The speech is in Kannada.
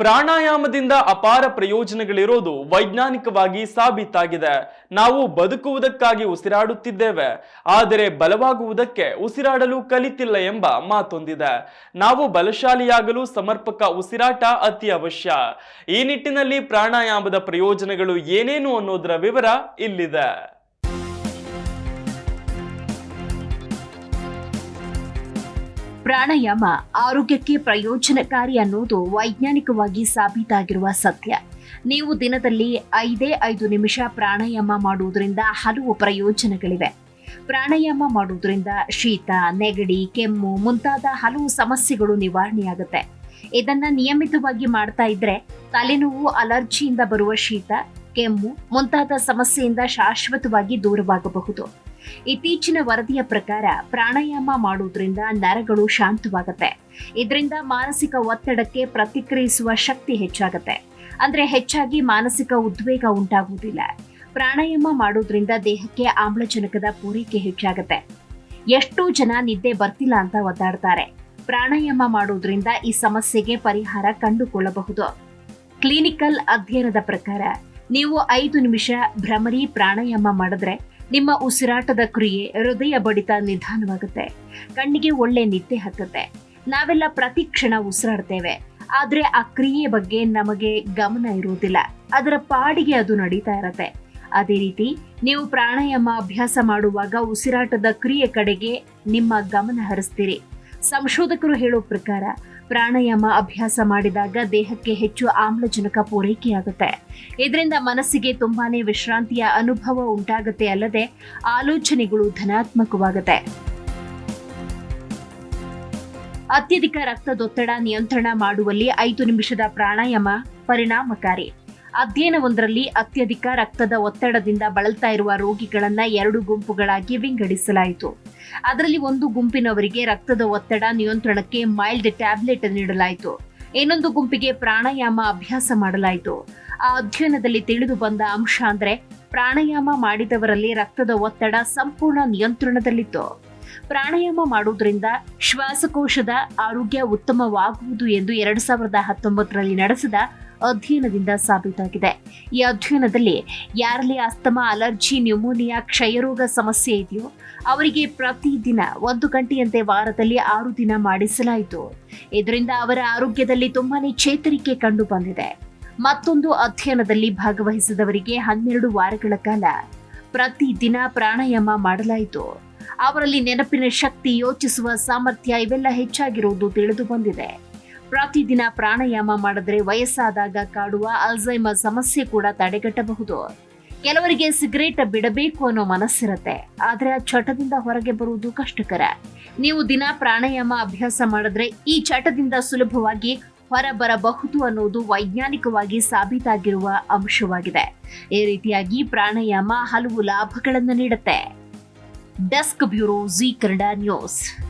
ಪ್ರಾಣಾಯಾಮದಿಂದ ಅಪಾರ ಪ್ರಯೋಜನಗಳಿರೋದು ವೈಜ್ಞಾನಿಕವಾಗಿ ಸಾಬೀತಾಗಿದೆ. ನಾವು ಬದುಕುವುದಕ್ಕಾಗಿ ಉಸಿರಾಡುತ್ತಿದ್ದೇವೆ, ಆದರೆ ಬಲವಾಗುವುದಕ್ಕೆ ಉಸಿರಾಡಲು ಕಲಿತಿಲ್ಲ ಎಂಬ ಮಾತೊಂದಿದೆ. ನಾವು ಬಲಶಾಲಿಯಾಗಲು ಸಮರ್ಪಕ ಉಸಿರಾಟ ಅತಿ ಅವಶ್ಯ. ಈ ನಿಟ್ಟಿನಲ್ಲಿ ಪ್ರಾಣಾಯಾಮದ ಪ್ರಯೋಜನಗಳು ಏನೇನು ಅನ್ನೋದರ ವಿವರ ಇಲ್ಲಿದೆ. ಪ್ರಾಣಾಯಾಮ, ಆರೋಗ್ಯಕ್ಕೆ ಪ್ರಯೋಜನಕಾರಿ ಅನ್ನೋದು ವೈಜ್ಞಾನಿಕವಾಗಿ ಸಾಬೀತಾಗಿರುವ ಸತ್ಯ. ನೀವು ದಿನದಲ್ಲಿ ಐದೇ ಐದು ನಿಮಿಷ ಪ್ರಾಣಾಯಾಮ ಮಾಡುವುದರಿಂದ ಹಲವು ಪ್ರಯೋಜನಗಳಿವೆ. ಪ್ರಾಣಾಯಾಮ ಮಾಡುವುದರಿಂದ ಶೀತ, ನೆಗಡಿ, ಕೆಮ್ಮು ಮುಂತಾದ ಹಲವು ಸಮಸ್ಯೆಗಳು ನಿವಾರಣೆಯಾಗುತ್ತೆ. ಇದನ್ನ ನಿಯಮಿತವಾಗಿ ಮಾಡ್ತಾ ಇದ್ರೆ ತಲೆನೋವು, ಅಲರ್ಜಿಯಿಂದ ಬರುವ ಶೀತ, ಕೆಮ್ಮು ಮುಂತಾದ ಸಮಸ್ಯೆಯಿಂದ ಶಾಶ್ವತವಾಗಿ ದೂರವಾಗಬಹುದು. ಇತ್ತೀಚಿನ ವರದಿಯ ಪ್ರಕಾರ ಪ್ರಾಣಾಯಾಮ ಮಾಡುವುದರಿಂದ ನರಗಳು ಶಾಂತವಾಗುತ್ತೆ. ಇದರಿಂದ ಮಾನಸಿಕ ಒತ್ತಡಕ್ಕೆ ಪ್ರತಿಕ್ರಿಯಿಸುವ ಶಕ್ತಿ ಹೆಚ್ಚಾಗುತ್ತೆ. ಅಂದ್ರೆ ಹೆಚ್ಚಾಗಿ ಮಾನಸಿಕ ಉದ್ವೇಗ ಉಂಟಾಗುವುದಿಲ್ಲ. ಪ್ರಾಣಾಯಾಮ ಮಾಡೋದ್ರಿಂದ ದೇಹಕ್ಕೆ ಆಮ್ಲಜನಕದ ಪೂರೈಕೆ ಹೆಚ್ಚಾಗುತ್ತೆ. ಎಷ್ಟೋ ಜನ ನಿದ್ದೆ ಬರ್ತಿಲ್ಲ ಅಂತ ಒದ್ದಾಡ್ತಾರೆ. ಪ್ರಾಣಾಯಾಮ ಮಾಡೋದ್ರಿಂದ ಈ ಸಮಸ್ಯೆಗೆ ಪರಿಹಾರ ಕಂಡುಕೊಳ್ಳಬಹುದು. ಕ್ಲಿನಿಕಲ್ ಅಧ್ಯಯನದ ಪ್ರಕಾರ ನೀವು ಐದು ನಿಮಿಷ ಭ್ರಮರಿ ಪ್ರಾಣಾಯಾಮ ಮಾಡಿದ್ರೆ ನಿಮ್ಮ ಉಸಿರಾಟದ ಕ್ರಿಯೆ ಹೃದಯ ಬಡಿತ ನಿಧಾನವಾಗುತ್ತೆ. ಕಣ್ಣಿಗೆ ಒಳ್ಳೆ ನಿದ್ದೆ ಹತ್ತುತ್ತೆ. ನಾವೆಲ್ಲ ಪ್ರತಿ ಕ್ಷಣ ಉಸಿರಾಡ್ತೇವೆ. ಆದ್ರೆ ಆ ಕ್ರಿಯೆ ಬಗ್ಗೆ ನಮಗೆ ಗಮನ ಇರುವುದಿಲ್ಲ. ಅದರ ಪಾಡಿಗೆ ಅದು ನಡೀತಾ ಇರತ್ತೆ. ಅದೇ ರೀತಿ ನೀವು ಪ್ರಾಣಾಯಾಮ ಅಭ್ಯಾಸ ಮಾಡುವಾಗ ಉಸಿರಾಟದ ಕ್ರಿಯೆ ಕಡೆಗೆ ನಿಮ್ಮ ಗಮನ ಹರಿಸ್ತೀರಿ. ಸಂಶೋಧಕರು ಹೇಳೋ ಪ್ರಕಾರ ಪ್ರಾಣಾಯಾಮ ಅಭ್ಯಾಸ ಮಾಡಿದಾಗ ದೇಹಕ್ಕೆ ಹೆಚ್ಚು ಆಮ್ಲಜನಕ ಪೂರೈಕೆಯಾಗುತ್ತೆ. ಇದರಿಂದ ಮನಸ್ಸಿಗೆ ತುಂಬಾನೇ ವಿಶ್ರಾಂತಿಯ ಅನುಭವ ಉಂಟಾಗುತ್ತೆ ಅಲ್ಲದೆ ಆಲೋಚನೆಗಳು ಧನಾತ್ಮಕವಾಗುತ್ತೆ. ಅತ್ಯಧಿಕ ರಕ್ತದೊತ್ತಡ ನಿಯಂತ್ರಣ ಮಾಡುವಲ್ಲಿ ಐದು ನಿಮಿಷದ ಪ್ರಾಣಾಯಾಮ ಪರಿಣಾಮಕಾರಿ. ಅಧ್ಯಯನವೊಂದರಲ್ಲಿ ಅತ್ಯಧಿಕ ರಕ್ತದ ಒತ್ತಡದಿಂದ ಬಳಲ್ತಾ ಇರುವ ರೋಗಿಗಳನ್ನು ಎರಡು ಗುಂಪುಗಳಾಗಿ ವಿಂಗಡಿಸಲಾಯಿತು. ಅದರಲ್ಲಿ ಒಂದು ಗುಂಪಿನವರಿಗೆ ರಕ್ತದ ಒತ್ತಡ ನಿಯಂತ್ರಣಕ್ಕೆ ಮೈಲ್ಡ್ ಟ್ಯಾಬ್ಲೆಟ್ ನೀಡಲಾಯಿತು. ಇನ್ನೊಂದು ಗುಂಪಿಗೆ ಪ್ರಾಣಾಯಾಮ ಅಭ್ಯಾಸ ಮಾಡಲಾಯಿತು. ಆ ಅಧ್ಯಯನದಲ್ಲಿ ತಿಳಿದು ಬಂದ ಅಂಶ ಅಂದ್ರೆ ಪ್ರಾಣಾಯಾಮ ಮಾಡಿದವರಲ್ಲಿ ರಕ್ತದ ಒತ್ತಡ ಸಂಪೂರ್ಣ ನಿಯಂತ್ರಣದಲ್ಲಿತ್ತು. ಪ್ರಾಣಾಯಾಮ ಮಾಡುವುದರಿಂದ ಶ್ವಾಸಕೋಶದ ಆರೋಗ್ಯ ಉತ್ತಮವಾಗುವುದು ಎಂದು ಎರಡು ಸಾವಿರದ ಹತ್ತೊಂಬತ್ತರಲ್ಲಿ ನಡೆಸಿದ ಅಧ್ಯಯನದಿಂದ ಸಾಬೀತಾಗಿದೆ. ಈ ಅಧ್ಯಯನದಲ್ಲಿ ಯಾರಲ್ಲಿ ಅಸ್ತಮಾ, ಅಲರ್ಜಿ, ನ್ಯೂಮೋನಿಯಾ, ಕ್ಷಯರೋಗ ಸಮಸ್ಯೆ ಇದೆಯೋ ಅವರಿಗೆ ಪ್ರತಿದಿನ ಒಂದು ಗಂಟೆಯಂತೆ ವಾರದಲ್ಲಿ ಆರು ದಿನ ಮಾಡಿಸಲಾಯಿತು. ಇದರಿಂದ ಅವರ ಆರೋಗ್ಯದಲ್ಲಿ ತುಂಬಾನೇ ಚೇತರಿಕೆ ಕಂಡು ಬಂದಿದೆ. ಮತ್ತೊಂದು ಅಧ್ಯಯನದಲ್ಲಿ ಭಾಗವಹಿಸಿದವರಿಗೆ ಹನ್ನೆರಡು ವಾರಗಳ ಕಾಲ ಪ್ರತಿದಿನ ಪ್ರಾಣಾಯಾಮ ಮಾಡಲಾಯಿತು. ಅವರಲ್ಲಿ ನೆನಪಿನ ಶಕ್ತಿ ಯೋಚಿಸುವ ಸಾಮರ್ಥ್ಯ ಇವೆಲ್ಲ ಹೆಚ್ಚಾಗಿರುವುದು ತಿಳಿದು ಬಂದಿದೆ. ಪ್ರತಿದಿನ ಪ್ರಾಣಾಯಾಮ ಮಾಡಿದ್ರೆ ವಯಸ್ಸಾದಾಗ ಕಾಡುವ ಅಲ್ಝೈಮರ್ ಸಮಸ್ಯೆ ಕೂಡ ತಡೆಗಟ್ಟಬಹುದು. ಕೆಲವರಿಗೆ ಸಿಗರೇಟ್ ಬಿಡಬೇಕು ಅನ್ನೋ ಮನಸ್ಸಿರತ್ತೆ. ಆದರೆ ಆ ಚಟದಿಂದ ಹೊರಗೆ ಬರುವುದು ಕಷ್ಟಕರ. ನೀವು ದಿನ ಪ್ರಾಣಾಯಾಮ ಅಭ್ಯಾಸ ಮಾಡಿದ್ರೆ ಈ ಚಟದಿಂದ ಸುಲಭವಾಗಿ ಹೊರಬರಬಹುದು ಅನ್ನೋದು ವೈಜ್ಞಾನಿಕವಾಗಿ ಸಾಬೀತಾಗಿರುವ ಅಂಶವಾಗಿದೆ. ಈ ರೀತಿಯಾಗಿ ಪ್ರಾಣಾಯಾಮ ಹಲವು ಲಾಭಗಳನ್ನು ನೀಡುತ್ತೆ. Desk bureau Zee Kannada news.